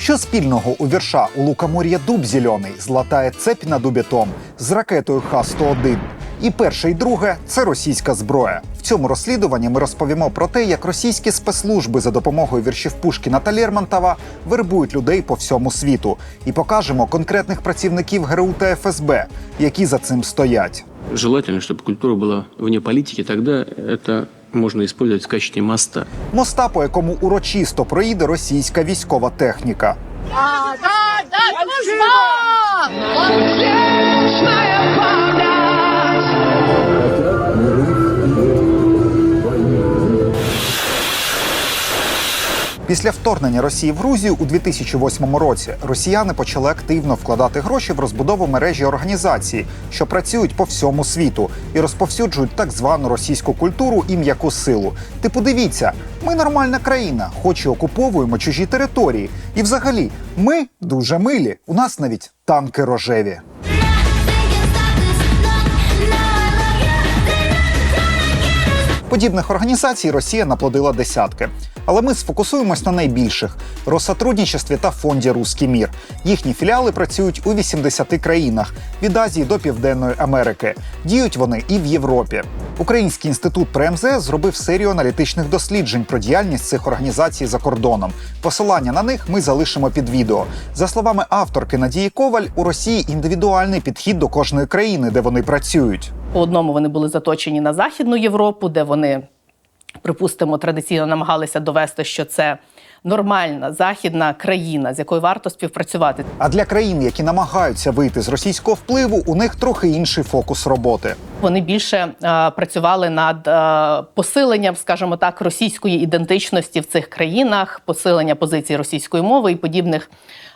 Що спільного у вірша у Лукомор'я дуб зелений златає цепь на дубі Том з ракетою Х-101. І перше, і друге це російська зброя. В цьому розслідуванні ми розповімо про те, як російські спецслужби за допомогою віршів Пушкіна та Лермонтова вербують людей по всьому світу, і покажемо конкретних працівників ГРУ та ФСБ, які за цим стоять. Желательно, чтобы культура была вне политики, тогда это можно использовать в качестве моста. Моста, по якому урочисто проїде російська військова техніка. Після вторгнення Росії в Грузію у 2008 році росіяни почали активно вкладати гроші в розбудову мережі організацій, що працюють по всьому світу і розповсюджують так звану російську культуру і м'яку силу. Типу, дивіться, ми нормальна країна, хоч і окуповуємо чужі території. І взагалі, ми дуже милі. У нас навіть танки рожеві. Подібних організацій Росія наплодила десятки. Але ми сфокусуємось на найбільших Россотрудничестві та фонді Руський мір. Їхні філіали працюють у 80 країнах від Азії до Південної Америки. Діють вони і в Європі. Український інститут ПРМЗ зробив серію аналітичних досліджень про діяльність цих організацій за кордоном. Посилання на них ми залишимо під відео. За словами авторки Надії Коваль, у Росії індивідуальний підхід до кожної країни, де вони працюють. По одному вони були заточені на Західну Європу, де вони, припустимо, традиційно намагалися довести, що це нормальна західна країна, з якою варто співпрацювати. А для країн, які намагаються вийти з російського впливу, у них трохи інший фокус роботи. Вони більше е, працювали над е, посиленням, скажімо так, російської ідентичності в цих країнах, посилення позиції російської мови і подібних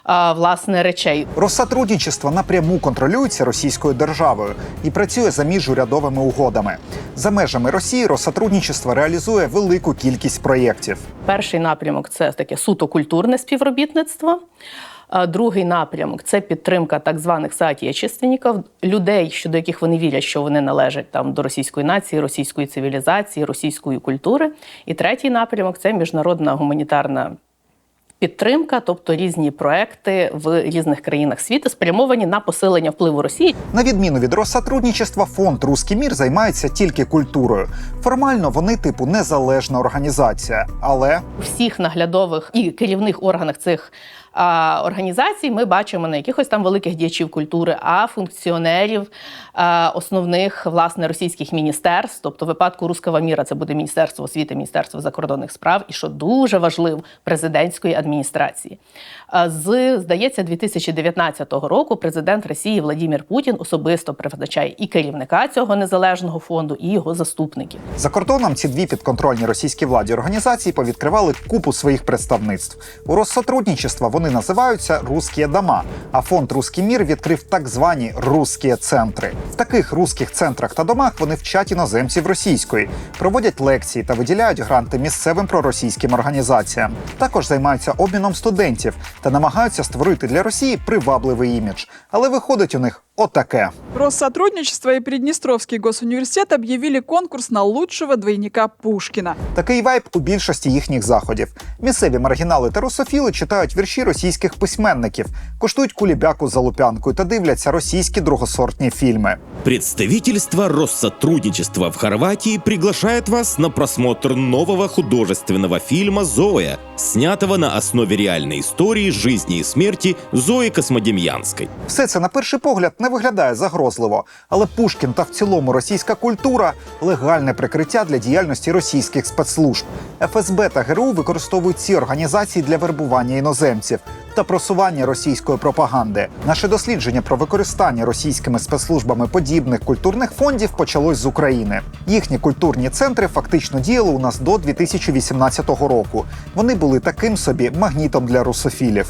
власне речей. Россотрудничество напряму контролюється російською державою і працює за міжурядовими угодами. За межами Росії Россотрудничество реалізує велику кількість проєктів. Перший напрямок це таке суто культурне співробітництво. Другий напрямок це підтримка так званих соотечественників, людей, щодо яких вони вірять, що вони належать там до російської нації, російської цивілізації, російської культури. І третій напрямок це міжнародна гуманітарна підтримка, тобто різні проекти в різних країнах світу, спрямовані на посилення впливу Росії. На відміну від Россотрудничества, фонд Руський мір займається тільки культурою. Формально вони типу незалежна організація, але У всіх наглядових і керівних органах цих організацій ми бачимо не якихось там великих діячів культури, а функціонерів основних власне російських міністерств. Тобто, в випадку Руского міра це буде Міністерство освіти, Міністерство закордонних справ, і що дуже важливо, президентської адміністрації. З здається, 2019 року президент Росії Владимир Путін особисто призначає і керівника цього незалежного фонду, і його заступників. за кордоном ці дві підконтрольні російській владі організації повідкривали купу своїх представництв. У Россотрудничества вони називаються Русські дома, а фонд Руський мір відкрив так звані Русські центри. В таких русських центрах та домах вони вчать іноземців російської, проводять лекції та виділяють гранти місцевим проросійським організаціям. Також займаються обміном студентів та намагаються створити для Росії привабливий імідж. Але виходить у них отаке. Россотрудничество и Приднестровский госуниверситет объявили конкурс на лучшего двойника Пушкина. Такий вайб у більшості їхніх заходів. Місцеві маргінали та русофіли читають вірші російських письменників, куштують кулібяку за лупянкою та дивляться російські другосортні фільми. Представительство Россотрудничества в Хорватии приглашает вас на просмотр нового художественного фильма «Зоя», снятого на основе реальной истории жизни и смерти Зої Космодем'янської. Все це на перший погляд не виглядає загрозливо, але Пушкін та в цілому російська культура легальне прикриття для діяльності російських спецслужб. ФСБ та ГРУ використовують ці організації для вербування іноземців та просування російської пропаганди. Наше дослідження про використання російськими спецслужбами подібних культурних фондів почалось з України. Їхні культурні центри фактично діяли у нас до 2018 року. Вони були таким собі магнітом для русофілів.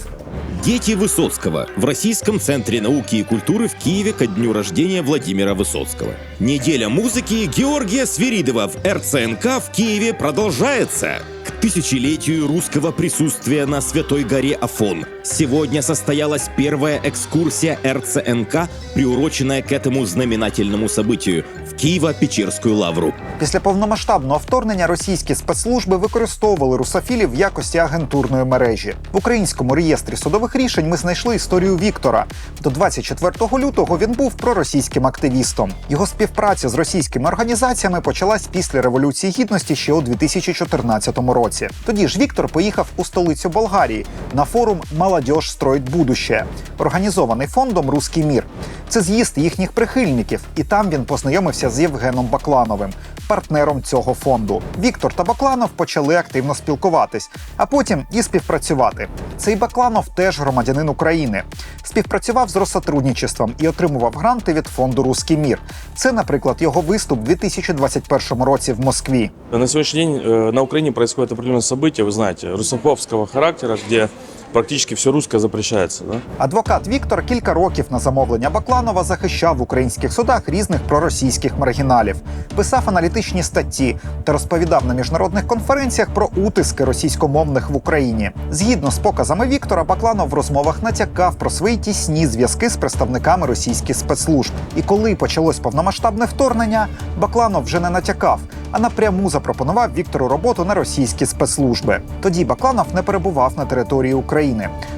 Дети Высоцкого в Российском центре науки и культуры в Киеве ко дню рождения Владимира Высоцкого. Неделя музыки Георгия Свиридова в РЦНК в Киеве продолжается. Тысячелетию русского присутствия на Святой горе Афон сегодня состоялась первая экскурсия РЦНК, приуроченная к этому знаменательному событию. В Киево-Печерскую лавру. Після повномасштабного вторгнення російські спецслужби використовували русофілів в якості агентурної мережі. В українському реєстрі судових рішень ми знайшли історію Віктора. До 24 лютого він був проросійським активістом. Його співпраця з російськими організаціями почалась після революції гідності ще у 2014 році. Тоді ж Віктор поїхав у столицю Болгарії на форум Молодіж строїть будуще, організований фондом Руський мір. Це з'їзд їхніх прихильників, і там він познайомився з Євгеном Баклановим, партнером цього фонду. Віктор та Бакланов почали активно спілкуватись, а потім і співпрацювати. Цей Бакланов теж громадянин України. Співпрацював з Россотрудничеством і отримував гранти від фонду Руський мір. Це, наприклад, його виступ у 2021 році в Москві. На сегодняшний день э, на Украине происходит определенное событие, вы знаете, русофобского характера, где практически все русское запрещается. Да? Адвокат Віктор кілька років на замовлення Бакланова захищав в українських судах різних проросійських маргіналів, писав аналітичні статті та розповідав на міжнародних конференціях про утиски російськомовних в Україні. Згідно з показами Віктора, Бакланов в розмовах натякав про свої тісні зв'язки з представниками російських спецслужб. І коли почалось повномасштабне вторгнення, Бакланов вже не натякав, а напряму запропонував Віктору роботу на російські спецслужби. Тоді Бакланов не перебував на території України.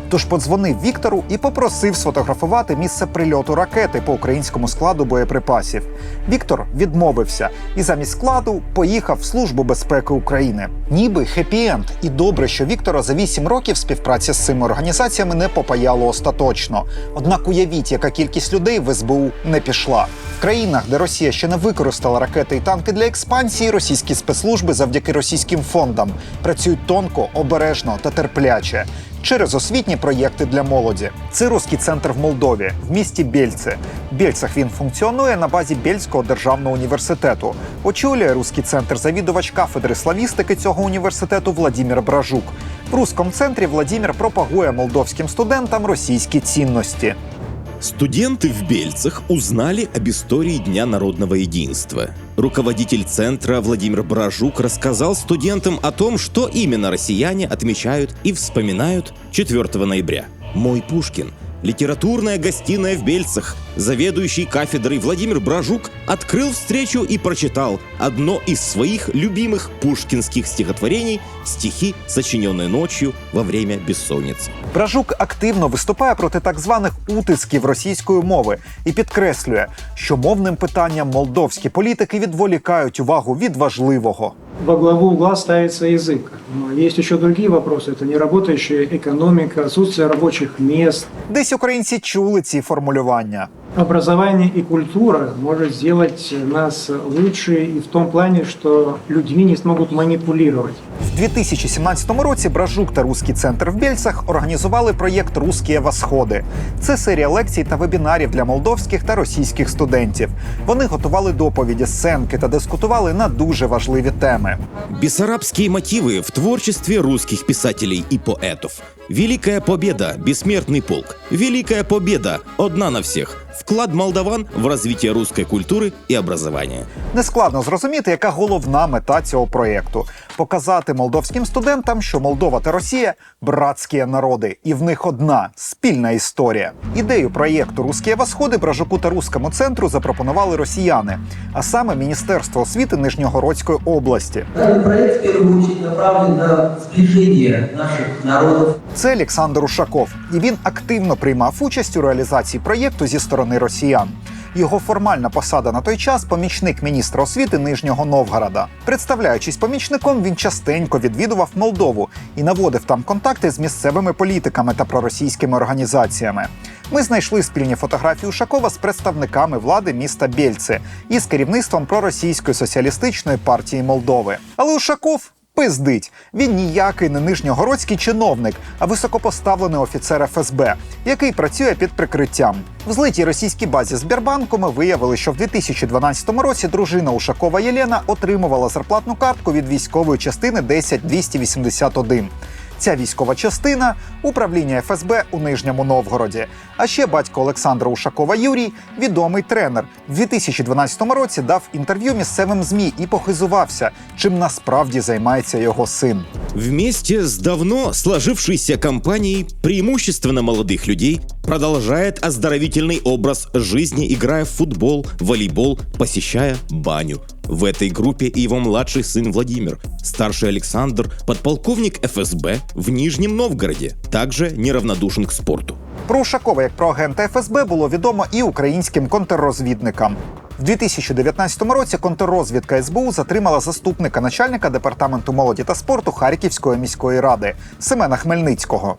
Тож подзвонив Віктору і попросив сфотографувати місце прильоту ракети по українському складу боєприпасів. Віктор відмовився і замість складу поїхав в Службу безпеки України. Ніби хеппі-енд. І добре, що Віктора за 8 років співпраця з цими організаціями не попаяло остаточно. Однак уявіть, яка кількість людей в СБУ не пішла. В країнах, де Росія ще не використала ракети і танки для експансії, російські спецслужби завдяки російським фондам працюють тонко, обережно та терпляче. Через освітні проєкти для молоді. Це руський центр в Молдові, в місті Бєльце. В Бєльцах він функціонує на базі Бєльського державного університету. Очолює руський центр завідувач кафедри славістики цього університету Владимир Бражук. В руському центрі Владимир пропагує молдовським студентам російські цінності. Студенты в Бельцах узнали об истории Дня народного единства. Руководитель центра Владимир Бражук рассказал студентам о том, что именно россияне отмечают и вспоминают 4 ноября. «Мой Пушкин» Литературная гостиная в Бельцах. Заведующий кафедрой Владимир Бражук открыл встречу и прочитал одно из своих любимых пушкинских стихотворений «Стихи, сочиненные ночью во время бессонницы». Бражук активно виступає проти так званих утисків російської мови і підкреслює, що мовним питанням молдовські політики відволікають увагу від важливого. во главу угла ставится язык. Но есть еще другие вопросы. Это неработающая экономика, отсутствие рабочих мест. Десь українці чули ці формулювання. Образование и культура может сделать нас лучше и в том плане, что людьми не смогут манипулировать. В 2017 році Бражук та Руський центр в Бєльцах організували проєкт Русські восходи. Це серія лекцій та вебінарів для молдовських та російських студентів. Вони готували доповіді, сценки та дискутували на дуже важливі теми. Бессарабские мотивы в творчестве русских писателей и поэтов. Великая победа, бессмертный полк. Великая победа, одна на всех. Вклад молдаван в развитие русской культуры и образования. Нескладно зрозуміти, яка головна мета цього проєкту показати молдовським студентам, що Молдова та Росія братські народи, і в них одна спільна історія. Ідею проєкту Русські восходи Бражуку та Руському центру запропонували росіяни, а саме Міністерство освіти Нижньогородської області. Данный проект в первую очередь направлен на сближение наших народов Це Олександр Ушаков, і він активно приймав участь у реалізації проєкту зі сторони росіян. Його формальна посада на той час помічник міністра освіти Нижнього Новгорода. Представляючись помічником, він частенько відвідував Молдову і наводив там контакти з місцевими політиками та проросійськими організаціями. Ми знайшли спільні фотографії Ушакова з представниками влади міста Бєльце і з керівництвом проросійської соціалістичної партії Молдови. Але Ушаков Пиздить, він ніякий не нижньогородський чиновник, а високопоставлений офіцер ФСБ, який працює під прикриттям. В злитій російській базі Сбербанку ми виявили, що в 2012 році дружина Ушакова Єлена отримувала зарплатну картку від військової частини 10281. Ця військова частина управління ФСБ у Нижньому Новгороді. А ще батько Олександра Ушакова Юрій, відомий тренер, в 2012 році дав інтерв'ю місцевим змі і похизувався, чим насправді займається його син. Вместе с давно сложившейся компанией преимущественно молодых людей продолжает оздоровительный образ жизни, играя в футбол, волейбол, посещая баню. В этой группе и его младший сын Владимир, старший Александр, подполковник ФСБ в Нижнем Новгороде, также неравнодушен к спорту. Про Ушакова як про агента ФСБ було відомо і українським контррозвідникам. В 2019 році контррозвідка СБУ затримала заступника начальника департаменту молоді та спорту Харківської міської ради Семена Хмельницького.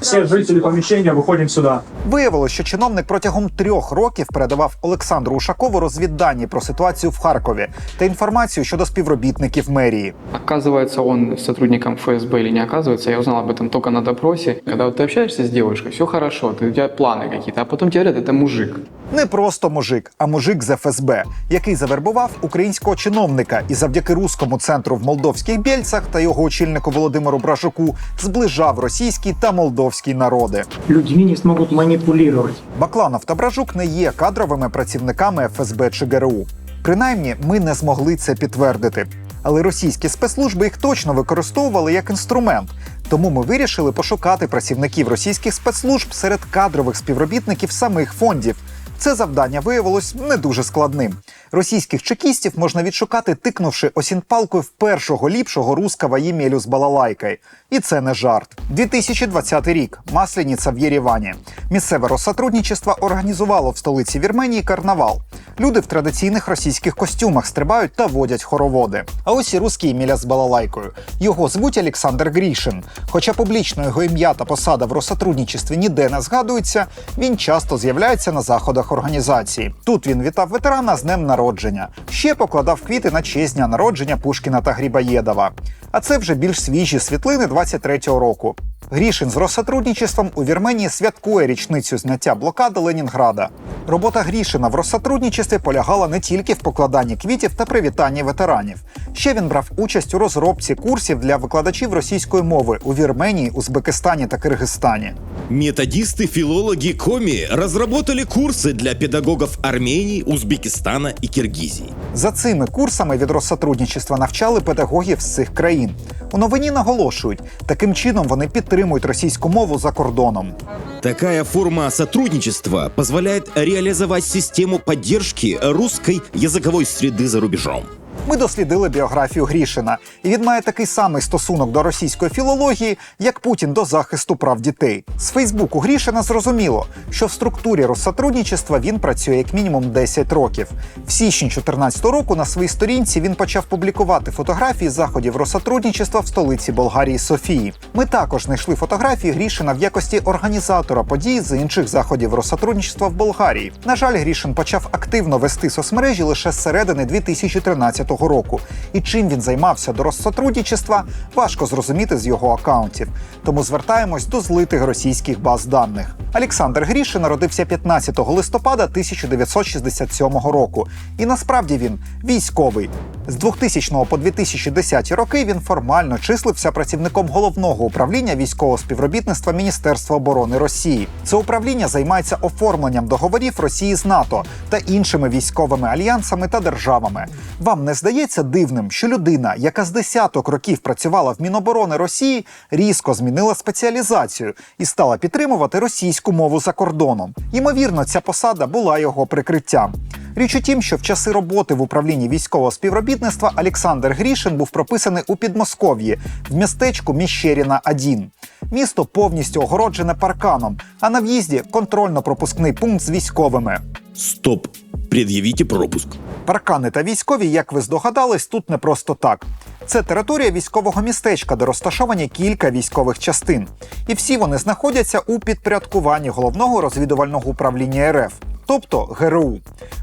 Все жители помещения выходим сюда. Виявилось, що чиновник протягом трьох років передавав Олександру Ушакову розвіддані про ситуацію в Харкові та інформацію щодо співробітників мерії. Оказывается, он сотрудником ФСБ или не оказывается, я узнал об этом только на допросе. Когда вот ты общаешься с девушкой, все хорошо, ты, у тебя планы какие-то, а потом тебе говорят, это мужик. Не просто мужик, а мужик з ФСБ, який завербував українського чиновника і завдяки руському центру в молдовських бєльцях та його очільнику Володимиру Бражуку зближав російські та молдовські народи. Людьми не смогут манипулировать. Бакланов та Бражук не є кадровими працівниками ФСБ чи ГРУ. Принаймні, ми не змогли це підтвердити. Але російські спецслужби їх точно використовували як інструмент. Тому ми вирішили пошукати працівників російських спецслужб серед кадрових співробітників самих фондів. Це завдання виявилось не дуже складним. Російських чекістів можна відшукати, тикнувши осінпалкою в першого ліпшого руского ємелю з балалайкою. І це не жарт. 2020 рік. Масленіца в Єревані. Місцеве розсотрудничество організувало в столиці Вірменії карнавал. Люди в традиційних російських костюмах стрибають та водять хороводи. А ось і русський Ємеля з балалайкою. Його звуть Олександр Грішин. Хоча публічно його ім'я та посада в розсотрудничестві ніде не згадується, він часто з'являється на заходах організації. Тут він вітав ветерана з днем народження. Ще покладав квіти на честь дня народження Пушкіна та Грібаєдова. А це вже більш свіжі світлини 23-го року. Грішин з розсотрудничеством у Вірменії святкує річницю зняття блокади Ленінграда. Робота Грішина в розсотрудничестві полягала не тільки в покладанні квітів та привітанні ветеранів. Ще він брав участь у розробці курсів для викладачів російської мови у Вірменії, Узбекистані та Киргизстані. Методисты, филологи, коми разработали курсы для педагогов Армении, Узбекистана и Киргизии. За цими курсами від Россотрудничества навчали педагогів з цих країн. У новині наголошують, таким чином вони підтримують російську мову за кордоном. Такая форма сотрудничества позволяет реализовать систему поддержки русской языковой среды за рубежом. Ми дослідили біографію Грішина, і він має такий самий стосунок до російської філології, як Путін до захисту прав дітей. З Фейсбуку Грішина зрозуміло, що в структурі розсотрудничества він працює як мінімум 10 років. В січні 2014 року на своїй сторінці він почав публікувати фотографії заходів розсотрудничества в столиці Болгарії Софії. Ми також знайшли фотографії Грішина в якості організатора подій з інших заходів розсотрудничества в Болгарії. На жаль, Грішин почав активно вести соцмережі лише з середини 2013 року. І чим він займався до розсотрудничества, важко зрозуміти з його акаунтів. Тому звертаємось до злитих російських баз даних. Олександр Грішин народився 15 листопада 1967 року. І насправді він військовий. З 2000 по 2010 роки він формально числився працівником головного управління військового співробітництва Міністерства оборони Росії. Це управління займається оформленням договорів Росії з НАТО та іншими військовими альянсами та державами. Вам не здається дивним, що людина, яка з десяток років працювала в Міноборони Росії, різко змінила спеціалізацію і стала підтримувати російську мову за кордоном. Ймовірно, ця посада була його прикриттям. Річ у тім, що в часи роботи в управлінні військового співробітництва Олександр Грішин був прописаний у Підмосков'ї в містечку Міщеріна 1 Місто повністю огороджене парканом, а на в'їзді контрольно-пропускний пункт з військовими. Стоп, предъявите пропуск. Паркани та військові, як ви здогадались, тут не просто так. Це територія військового містечка, де розташовані кілька військових частин. І всі вони знаходяться у підпорядкуванні головного розвідувального управління РФ. Тобто ГРУ.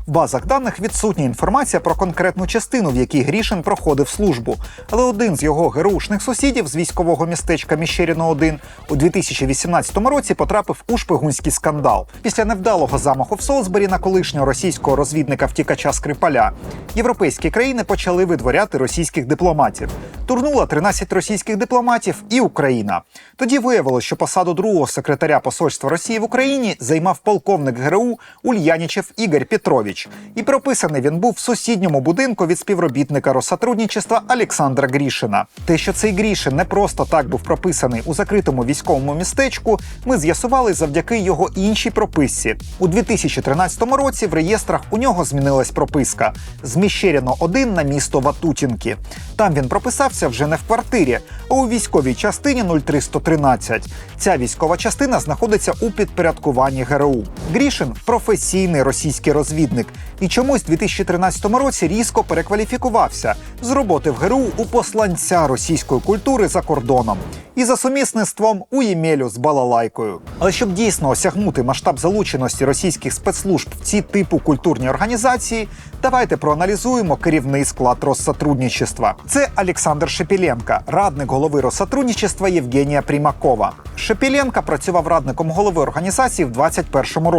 В базах даних відсутня інформація про конкретну частину, в якій Грішин проходив службу. Але один з його ГРУшних сусідів з військового містечка Міщеріно 1 у 2018 році потрапив у шпигунський скандал. Після невдалого замаху в Солсбері на колишнього російського розвідника втікача Скрипаля європейські країни почали видворяти російських дипломатів. Турнула 13 російських дипломатів і Україна. Тоді виявилось, що посаду другого секретаря посольства Росії в Україні займав полковник ГРУ Ульянічев Ігор Петрович. І прописаний він був в сусідньому будинку від співробітника Россотрудничества Олександра Грішина. Те, що цей Грішин не просто так був прописаний у закритому військовому містечку, ми з'ясували завдяки його іншій прописці. У 2013 році в реєстрах у нього змінилась прописка з Міщеріно 1 на місто Ватутінки. Там він прописався вже не в квартирі, а у військовій частині 03113. Ця військова частина знаходиться у підпорядкуванні ГРУ. Грішин професійний російський розвідник і чомусь в 2013 році різко перекваліфікувався з роботи в ГРУ у посланця російської культури за кордоном і за сумісництвом у Ємелю з балалайкою. Але щоб дійсно осягнути масштаб залученості російських спецслужб в ці типу культурні організації, давайте проаналізуємо керівний склад Россотрудничества. Це Олександр Шепеленко, радник голови Россотрудничества Євгенія Примакова. Шепеленко працював радником голови організації в 2021 році,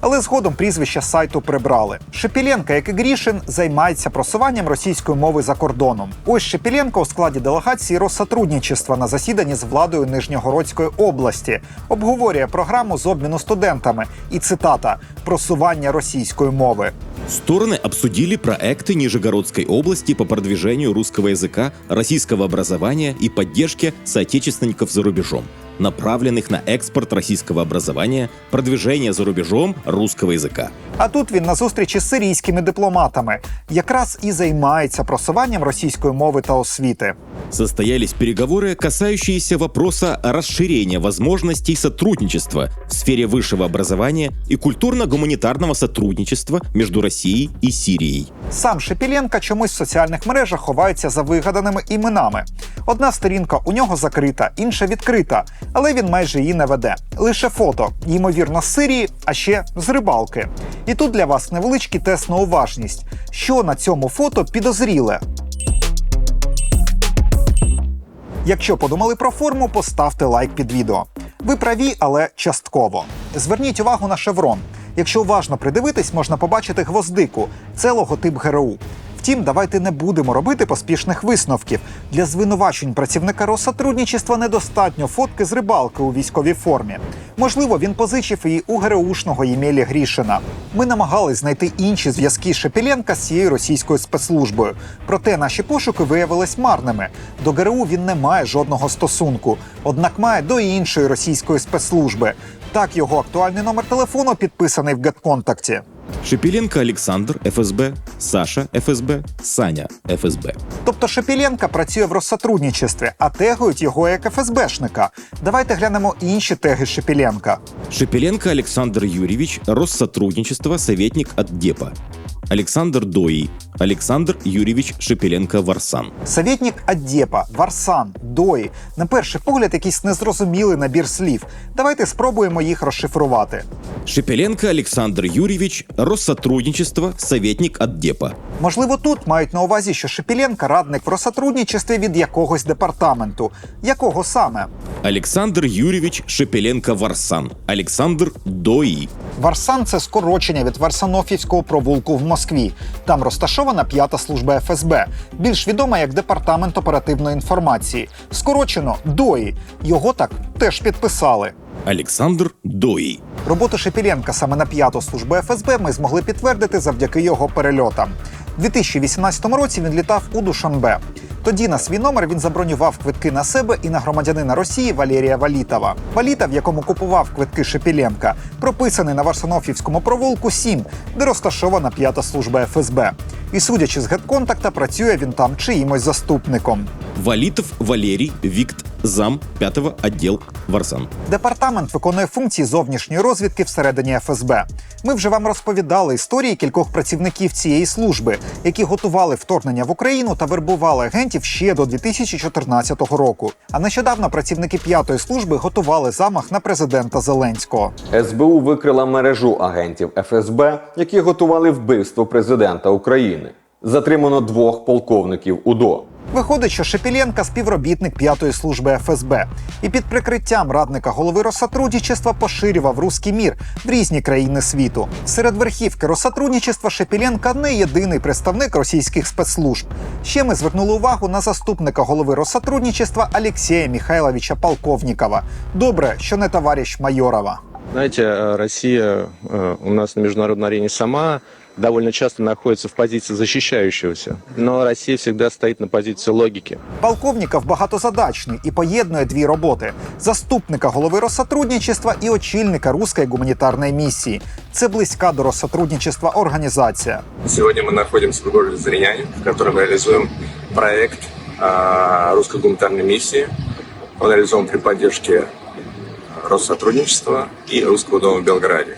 але згодом прізвище з сайту прибрали. Шепеленко, як і Грішин, займається просуванням російської мови за кордоном. Ось Шепеленко у складі делегації Россотрудничества на засіданні з владою Нижньогородської області обговорює програму з обміну студентами і цитата просування російської мови. Стороны обсудили проекты Нижегородской области по продвижению русского языка, российского образования и поддержке соотечественников за рубежом, направленных на экспорт российского образования, продвижение за рубежом русского языка. А тут він на зустрічі з сирійськими дипломатами якраз і займається просуванням російської мови та освіти. Состоялись переговоры, касающиеся вопроса расширения возможностей сотрудничества в сфере высшего образования и культурно-гуманитарного сотрудничества между Россией и Сирией. Сам Шепеленко чомусь в соціальних мережах ховається за вигаданими іменами. Одна сторінка у нього закрита, інша відкрита, але він майже її не веде. Лише фото, ймовірно, з Сирії, а ще з рибалки. І тут для вас невеличкий тест на уважність. Що на цьому фото підозріле? Якщо подумали про форму, поставте лайк під відео. Ви праві, але частково. Зверніть увагу на шеврон. Якщо уважно придивитись, можна побачити гвоздику. Це логотип ГРУ. Втім, давайте не будемо робити поспішних висновків. Для звинувачень працівника Россотрудничества недостатньо фотки з рибалки у військовій формі. Можливо, він позичив її у ГРУшного Ємелі Грішина. Ми намагались знайти інші зв'язки Шепеленка з цією російською спецслужбою. Проте наші пошуки виявились марними. До ГРУ він не має жодного стосунку, однак має до іншої російської спецслужби. Так його актуальний номер телефону підписаний в GetContact. Шепеленко Олександр ФСБ, Саша, ФСБ, Саня, ФСБ. Тобто Шепіленко працює в розсотрудничестві, а тегують його як ФСБшника. Давайте глянемо інші теги Шепіленка. Шепіленко Олександр Юрійович, Россотрудничество, советник от ДЕПа. Александр Дои, Александр Юрьевич Шепеленко Варсан. Советник Аддєпа, Варсан, Дої. На перший погляд, якийсь незрозумілий набір слів. Давайте спробуємо їх розшифрувати. Шепеленко Александр Юрьевич, Россотрудничество, советник от ДЕПа. Можливо, тут мають на увазі, що Шепеленко радник в Россотрудничестві від якогось департаменту. Якого саме? Александр Юрьевич Шепеленко Варсан. Александр Дои. Варсан це скорочення від Варсанофівського провулку в Москві. Там розташована п'ята служба ФСБ, більш відома як департамент оперативної інформації. Скорочено ДОІ. Його так теж підписали. Олександр Дої. Роботу Шепіленка саме на п'яту службу ФСБ ми змогли підтвердити завдяки його перельотам. У 2018 році він літав у Душанбе. Тоді на свій номер він забронював квитки на себе і на громадянина Росії Валерія Валітова. Валіта, в якому купував квитки Шепеленка, прописаний на Варсонофівському провулку 7, де розташована п'ята служба ФСБ. І судячи з гетконтакта, працює він там чиїмось заступником. Валитов Валерий Викт, зам 5 отдел Варсан. Департамент виконує функції зовнішньої розвідки всередині ФСБ. Ми вже вам розповідали історії кількох працівників цієї служби, які готували вторгнення в Україну та вербували агентів ще до 2014 року. А нещодавно працівники п'ятої служби готували замах на президента Зеленського. СБУ викрила мережу агентів ФСБ, які готували вбивство президента України. Затримано двох полковників УДО. Виходить, що Шепіленка співробітник п'ятої служби ФСБ, і під прикриттям радника голови Россотрудничества поширював руський мір в різні країни світу. Серед верхівки Россотрудничества Шепіленка не єдиний представник російських спецслужб. Ще ми звернули увагу на заступника голови Россотрудничества Алексея Михайловича Полковнікова. Добре, що не товариш Майорова. Знаете, Россия э, у нас на международной арене сама довольно часто находится в позиции защищающегося. Но Россия всегда стоит на позиции логики. Полковніков багатозадачний і поєднує дві роботи: заступника голови Россотрудничества і очільника руської гуманітарної місії. Це близька до Россотрудничества організація. Сегодня мы находимся в городе Зряняне, в котором реализуем проект русской гуманитарной миссии. Он реализован при поддержке Россотрудничества и Русского дома в Белграде.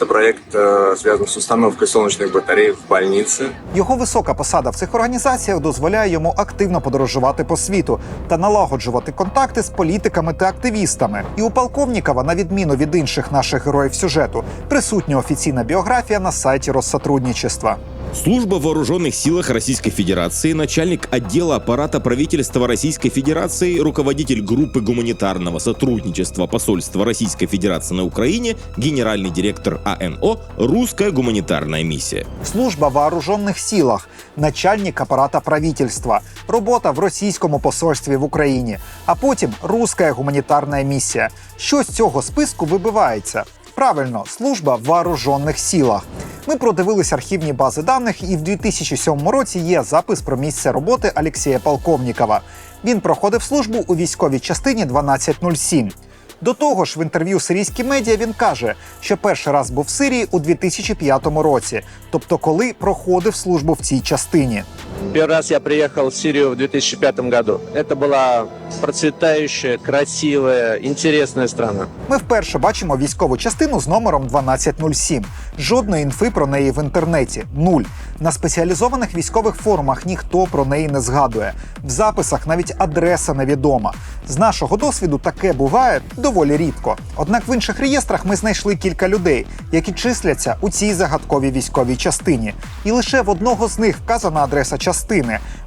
Это проект э, связан с установкой солнечных батарей в больнице, Його висока посада в цих організаціях дозволяє йому активно подорожувати по світу та налагоджувати контакти з політиками та активістами. І у полковнікова, на відміну від інших наших героїв сюжету, присутня офіційна біографія на сайті Россотрудничества. Служба в вооруженных силах Российской Федерации, начальник отдела аппарата правительства Российской Федерации, руководитель группы гуманитарного сотрудничества посольства Российской Федерации на Украине, генеральный директор АНО «Русская гуманитарная миссия». Служба в вооружених силах, начальник апарата правительства, робота в російському посольстві в Україні, а потім руська гуманітарна місія. Що з цього списку вибивається? Правильно, служба в вооружених силах. Ми продивились архівні бази даних, і в 2007 році є запис про місце роботи Алексія Полковнікова. Він проходив службу у військовій частині 1207. До того ж, в інтерв'ю сирійській медіа він каже, що перший раз був в Сирії у 2005 році, тобто коли проходив службу в цій частині. Первый раз я приехал в Сирию в 2005 году. Это была процветающая, красивая, интересная страна. Ми вперше бачимо військову частину з номером 1207. Жодної інфи про неї в інтернеті. Нуль. На спеціалізованих військових форумах ніхто про неї не згадує. В записах навіть адреса невідома. З нашого досвіду таке буває доволі рідко. Однак в інших реєстрах ми знайшли кілька людей, які числяться у цій загадковій військовій частині. І лише в одного з них вказана адреса частини.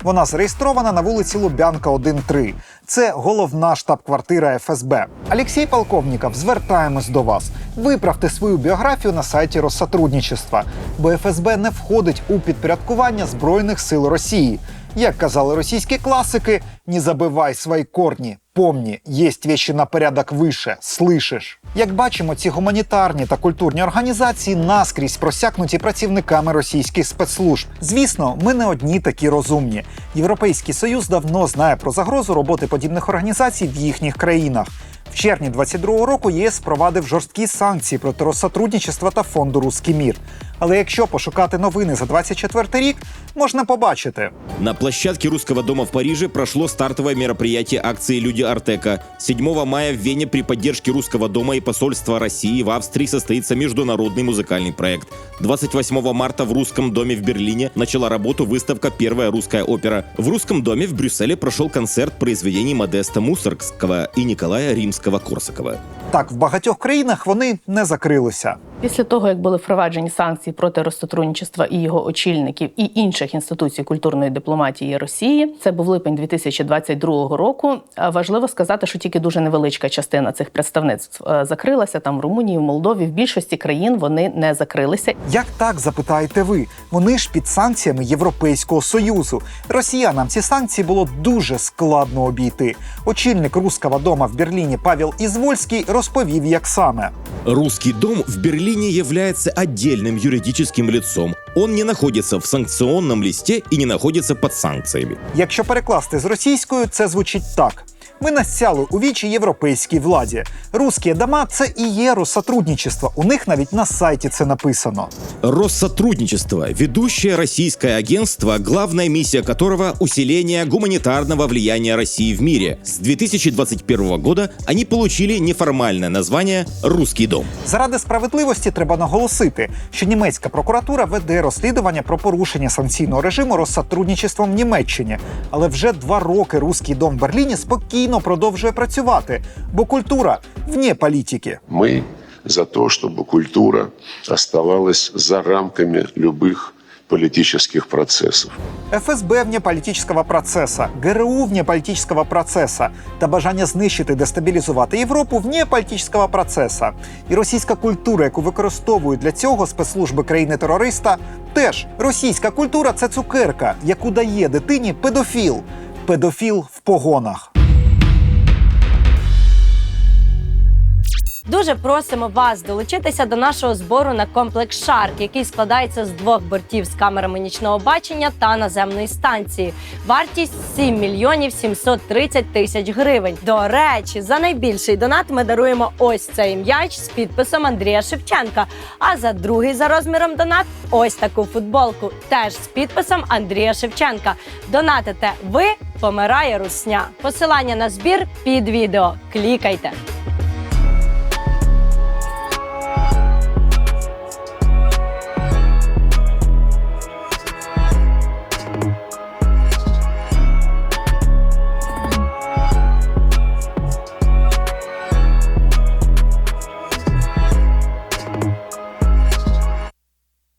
Вона зареєстрована на вулиці Лубянка 1-3. Це головна штаб-квартира ФСБ. Олексій Полковніков, звертаємось до вас. Виправте свою біографію на сайті Россотрудничества, бо ФСБ не входить у підпорядкування Збройних сил Росії. Як казали російські класики, не забивай свої корні. Помні, єсть вещи на порядок вище, слышиш. Як бачимо, ці гуманітарні та культурні організації наскрізь просякнуті працівниками російських спецслужб. Звісно, ми не одні такі розумні. Європейський союз давно знає про загрозу роботи подібних організацій в їхніх країнах. В червні 22-го року ЄС впровадив жорсткі санкції проти Россотрудничества та фонду Руський мір. Але якщо пошукати новини за 24 рік, можна побачити. На площадке Русского дома в Париже прошло стартовое мероприятие акции «Люди Артека». 7 мая в Вене при поддержке Русского дома и посольства России в Австрии состоится международный музыкальный проект. 28 марта в Русском доме в Берлине начала работу выставка «Первая русская опера». В Русском доме в Брюсселе прошел концерт произведений Модеста Мусоргского и Николая Римского-Корсакова. Так, в багатьох країнах вони не закрилися. Після того, як були впроваджені санкції проти Россотрудничества і його очільників і інших інституцій культурної дипломатії Росії, це був липень 2022 року. Важливо сказати, що тільки дуже невеличка частина цих представництв е, закрилася там в Румунії, в Молдові. В більшості країн вони не закрилися. Як так запитаєте ви? Вони ж під санкціями Європейського союзу. Росіянам ці санкції було дуже складно обійти. Очільник Руського дома в Берліні Павел Ізвольський розповів, як саме. Русский дом в Берлине является отдельным юридическим лицом. Он не находится в санкционном листе и не находится под санкциями. Якщо перекласти з російською, це звучить так: ми насяли у вічі європейській владі. Русські дома це і є Россотрудничество. У них навіть на сайті це написано. Россотрудничество – ведущее российское агентство, главная миссия которого – усиление гуманитарного влияния России в мире. С 2021 года они получили неформальное название «Русский дом». Заради справедливості треба наголосити, що німецька прокуратура веде розслідування про порушення санкційного режиму розсотрудничеством в Німеччині. Але вже два роки руський дом в Берліні спокійно продовжує працювати, бо культура вне політики. Мы за то, чтобы культура оставалась за рамками любых политических процессов. ФСБ вне політичного процесу, ГРУ вне політичного процесу та бажання знищити дестабілізувати Європу вне політичного процесу. І російська культура, яку використовують для цього спецслужби країни-терориста, теж російська культура це цукерка, яку дає дитині педофіл. Педофіл в погонах. Дуже просимо вас долучитися до нашого збору на комплекс Шарк, який складається з двох бортів з камерами нічного бачення та наземної станції. Вартість 7 мільйонів 730 тисяч гривень. До речі, за найбільший донат ми даруємо ось цей м'яч з підписом Андрія Шевченка. А за другий за розміром донат ось таку футболку, теж з підписом Андрія Шевченка. Донатите ви, помирає русня. Посилання на збір під відео. Клікайте.